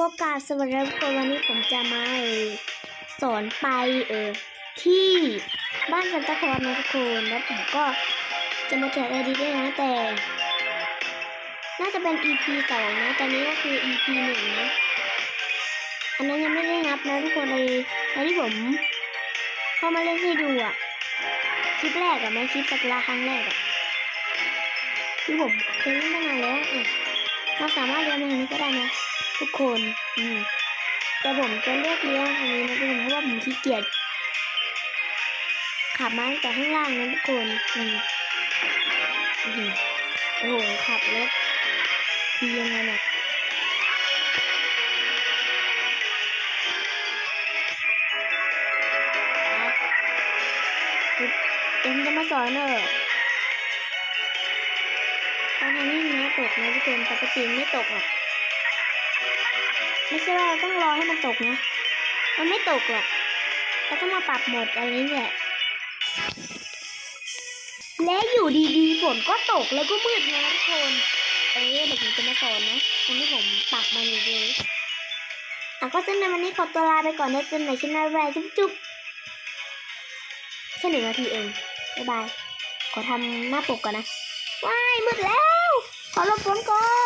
ก็กาบสวัสดีทุกคนวันนี้ผมจะมาเออสอนไปเออที่บ้านซันตาคลอสนะทุกคนแล้วผมก็จะมาแจกไอดีด้วยนะแต่ น่าจะเป็น EP สองนะตอนนี้ก็คือ EP หนึ่งนะอันนั้นยังไม่ได้นับนะทุกคนเลยตอนที่ผมเข้ามาเล่นให้ดูอะคลิปแรกอะไม่คลิปสักลาครั้งแรกอะที่ผมเคยเล่นตั้งนานแล้วอะ เราสามารถเรียนมาทางนี้ก็ได้นะทุกคน อืม แต่ผมจะเลือกเลี้ยวทางนี้นะทุกคนเพราะว่าผมขี้เกียจขับมาตั้งแต่ข้างล่างนะทุกคน อืมอืมโอ้โหขับรถทียังไงน่ะเอ็มจะมาสอนเนอะ ตอนนี้นะตกนะทุกคนปกติไม่ตกหรอก ไม่ใช่ว่าเราต้องรอให้มันตกนะ มันไม่ตกหรอกเราต้องมาปรับโหมดอะไรนี่แหละ และอยู่ดีๆฝนก็ตกแล้วก็มืดนะทุกคน เออเดี๋ยวผมจะมาสอนนะตอนที่ผมปรับมันอยู่เลยอะก็ซึ่งในวันนี้ขอตัวลาไปก่อนนะเจอกันใหม่ชิ้นหน้าบ๊ายบายจุ๊บๆแค่หนึ่งนาทีเอง บ๊ายบาย ขอทำหน้าปกก่อนนะ ว้ายมืดแล้ว ขอหลบฝนก่อน